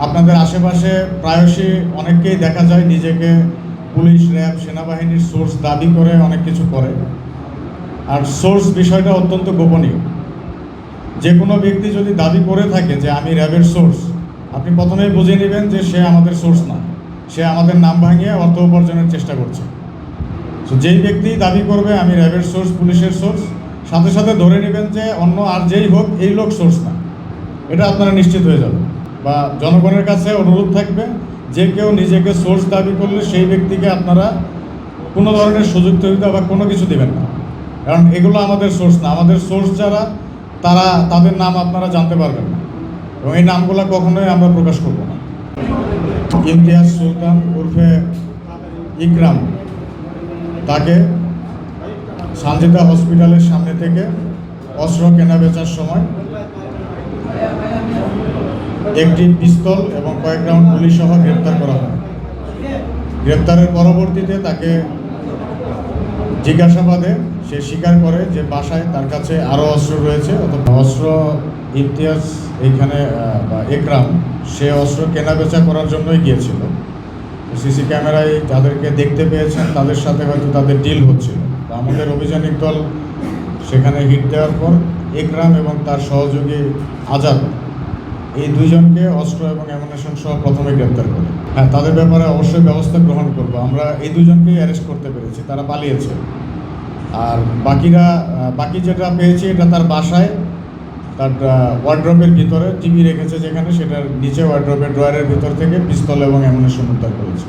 আপনাদের আশেপাশে প্রায়শই অনেককেই দেখা যায় নিজেকে পুলিশ, র্যাব, সেনাবাহিনীর সোর্স দাবি করে অনেক কিছু করে। আর সোর্স বিষয়টা অত্যন্ত গোপনীয়। যে কোনো ব্যক্তি যদি দাবি করে থাকে যে আমি র্যাবের সোর্স, আপনি প্রথমেই বুঝে নেবেন যে সে আমাদের সোর্স না। সে আমাদের নাম ভাঙিয়ে অর্থ উপার্জনের চেষ্টা করছে। তো যেই ব্যক্তি দাবি করবে, আমি র্যাবের সোর্স, পুলিশের সোর্স, সাথে সাথে ধরে নেবেন যে অন্য আর যেই হোক, এই লোক সোর্স না। এটা আপনারা নিশ্চিত হয়ে যাবে বা জনগণের কাছে অনুরোধ থাকবে যে কেউ নিজেকে সোর্স দাবি করলে সেই ব্যক্তিকে আপনারা কোনো ধরনের সুযোগ সুবিধা বা কোনো কিছু দেবেন না। কারণ এগুলো আমাদের সোর্স না। আমাদের সোর্স যারা, তারা, তাদের নাম আপনারা জানতে পারবেন না। এবং এই নামগুলো কখনোই আমরা প্রকাশ করব না। ইমতিয়াজ সুলতান উর্ফে ইকরাম, তাকে সানজিদা হসপিটালের সামনে থেকে অস্ত্র কেনা বেচার সময় একটি পিস্তল এবং কয়েক রাউন্ড গুলি সহ গ্রেপ্তার করা হয়। গ্রেপ্তারের পরবর্তীতে তাকে জিজ্ঞাসাবাদে সে স্বীকার করে যে বাসায় তার কাছে আরও অস্ত্র রয়েছে অথবা অস্ত্র ইমতিয়াজ এইখানে বা একরাম, সে অস্ত্র কেনা বেচা করার জন্যই গিয়েছিল। সিসি ক্যামেরায় যাদেরকে দেখতে পেয়েছেন, তাদের সাথে হয়তো তাদের ডিল হচ্ছিল। আমাদের অভিযানিক দল সেখানে হিট দেওয়ার পর একরাম এবং তার সহযোগী আজাদ এই দুইজনকে অস্ত্র এবং অ্যামুনেশন সহ প্রথমে গ্রেপ্তার করে। হ্যাঁ তাদের ব্যাপারে অবশ্যই ব্যবস্থা গ্রহণ করব। আমরা এই দুজনকেই অ্যারেস্ট করতে পেরেছি, তারা পালিয়েছে। আর বাকিরা বাকি যেটা পেয়েছি এটা তার বাসায়, তার ওয়ার্ড্রপের ভিতরে টিভি রেখেছে যেখানে, সেটার নিচে ওয়ার্ড্রপের ড্রয়ারের ভিতর থেকে পিস্তল এবং অ্যামুনেশন উদ্ধার করেছে।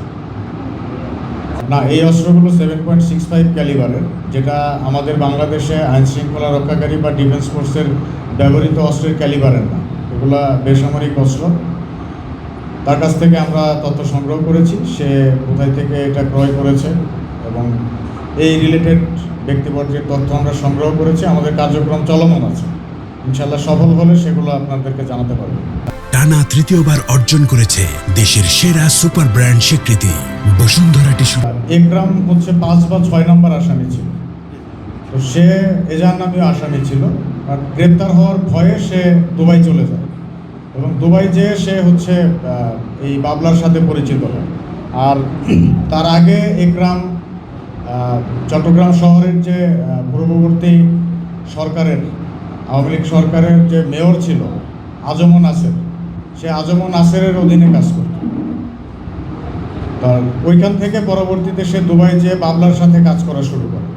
না, এই অস্ত্রগুলো সেভেন পয়েন্ট সিক্স ফাইভ ক্যালিবারের যেটা আমাদের বাংলাদেশে আইন শৃঙ্খলা রক্ষাকারী বা ডিফেন্স ফোর্সের ব্যবহৃত অস্ত্রের ক্যালিবারের না। এগুলা বেসামরিক অস্ত্র। তার কাছ থেকে আমরা তথ্য সংগ্রহ করেছি। সে কোথায় থেকে এটা ক্রয় করেছে এবং এই রিলেটেড ব্যক্তিবর্গের তথ্য আমরা সংগ্রহ করেছি। আমাদের কার্যক্রম চলমান আছে। ইনশাল্লাহ সফল হলে সেগুলো আপনাদেরকে জানাতে পারব। টানা তৃতীয়বার অর্জন করেছে দেশের সেরা সুপার ব্র্যান্ড স্বীকৃতি বসুন্ধরা টিস্যু। একরাম হচ্ছে পাঁচ বা ছয় নম্বর আসামি ছিল। তো সে এজার নামে আসামি ছিল। আর গ্রেপ্তার হওয়ার ভয়ে সে দুবাই চলে যায়। এবং দুবাই যেয়ে সে হচ্ছে এই বাবলার সাথে পরিচিত। হয় আর তার আগে একরাম চট্টগ্রাম শহরের যে পূর্ববর্তী সরকারের, আওয়ামী লীগ সরকারের যে মেয়র ছিল আজমন আসের সে আজমন আসেরের অধীনে কাজ করত। তার ওইখান থেকে পরবর্তীতে সে দুবাই যেয়ে বাবলার সাথে কাজ করা শুরু করে।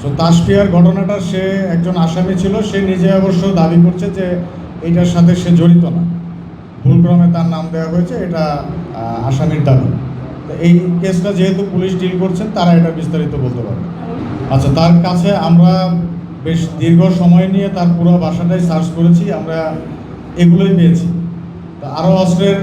সো তাসফিয়ার ঘটনাটা সে একজন আসামি ছিল, সে নিজে অবশ্য দাবি করছে যে এইটার সাথে সে জড়িত না। ভুলক্রমে তার নাম দেওয়া হয়েছে, এটা আসামির দাবি। এই কেসটা যেহেতু পুলিশ ডিল করছেন তারা এটা বিস্তারিত বলতে পারবে। আচ্ছা তার কাছে আমরা বেশ দীর্ঘ সময় নিয়ে তার পুরো বাসাটাই সার্চ করেছি, আমরা এগুলোই পেয়েছি। তো আরও অস্ত্রের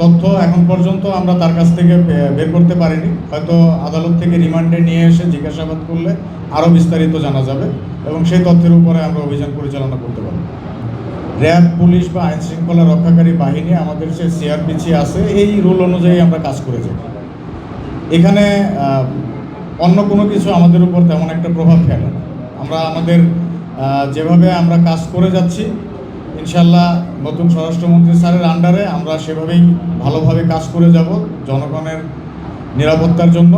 তথ্য এখন পর্যন্ত আমরা তার কাছ থেকে বের করতে পারিনি। হয়তো আদালত থেকে রিমান্ডে নিয়ে এসে জিজ্ঞাসাবাদ করলে আরও বিস্তারিত জানা যাবে এবং সেই তথ্যের উপরে আমরা অভিযান পরিচালনা করতে পারব। র্যাব, পুলিশ বা আইন শৃঙ্খলা রক্ষাকারী বাহিনী আমাদের যে সিআরপিসি আছে, এই রুল অনুযায়ী আমরা কাজ করে যাই এখানে অন্য কোনো কিছু আমাদের উপর তেমন একটা প্রভাব ফেলে না। আমরা আমাদের যেভাবে আমরা কাজ করে যাচ্ছি ইনশাল্লাহ নতুন স্বরাষ্ট্রমন্ত্রী স্যারের আন্ডারে আমরা সেভাবেই ভালোভাবে কাজ করে যাব জনগণের নিরাপত্তার জন্য।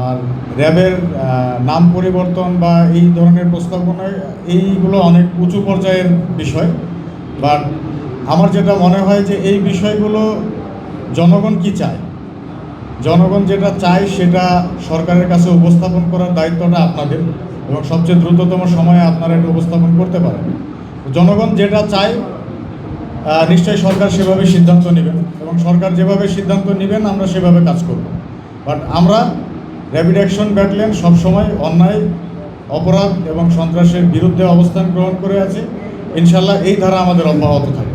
আর র্যাবের নাম পরিবর্তন বা এই ধরনের প্রস্তাবনায় এইগুলো অনেক উঁচু পর্যায়ের বিষয়। বাট আমার যেটা মনে হয় যে এই বিষয়গুলো জনগণ কি চায়? জনগণ যেটা চায় সেটা সরকারের কাছে উপস্থাপন করার দায়িত্বটা আপনাদের এবং সবচেয়ে দ্রুততম সময়ে আপনারা এটা উপস্থাপন করতে পারেন। জনগণ যেটা চায় নিশ্চয়ই সরকার সেভাবে সিদ্ধান্ত নেবেন এবং সরকার যেভাবে সিদ্ধান্ত নেবেন, আমরা সেভাবে কাজ করব। বাট আমরা র্যাপিড অ্যাকশন ব্যাটালিয়ন সবসময় অন্যায়, অপরাধ এবং সন্ত্রাসের বিরুদ্ধে অবস্থান গ্রহণ করে আছে। ইনশাল্লাহ এই ধারা আমাদের অব্যাহত থাকবে।